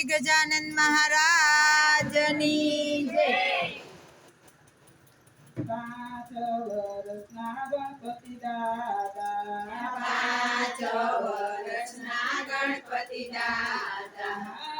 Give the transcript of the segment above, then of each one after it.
શ્રી ગજાનન મહારાજની જય. પાંચ વર્ષના દાદા પાંચ વર્ષના દાદા.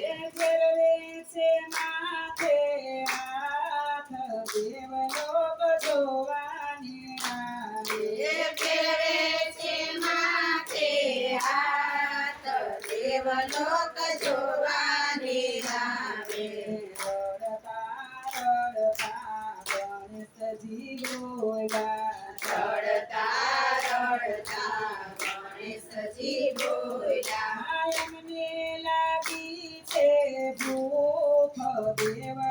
નથી બોલ્યા રડતા રડતા ગણેશજી છે ભૂખ દેવા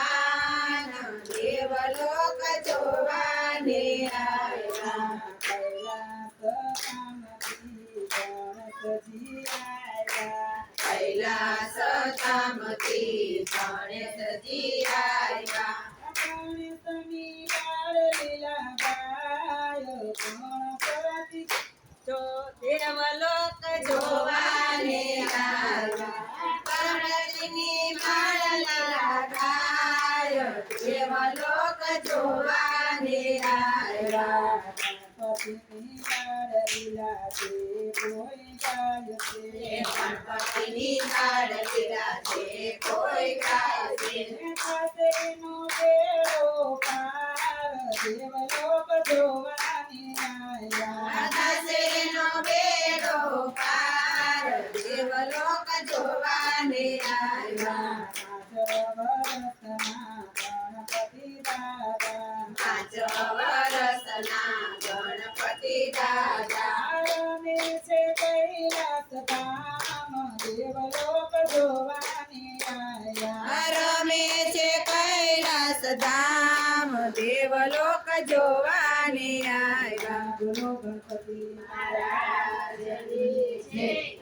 દેવલોક જોવાને આવ્યા ગણપતિની લાડલીલા છે કોઈ કાશે જવરસના ગણપતિ દાદા. છે કૈલાસ ધામ દેવલોક જોવાની આ રમે છે કૈલાસ ધામ દેવલોક જોવાની આયા ગણપતિ મહારાજની જય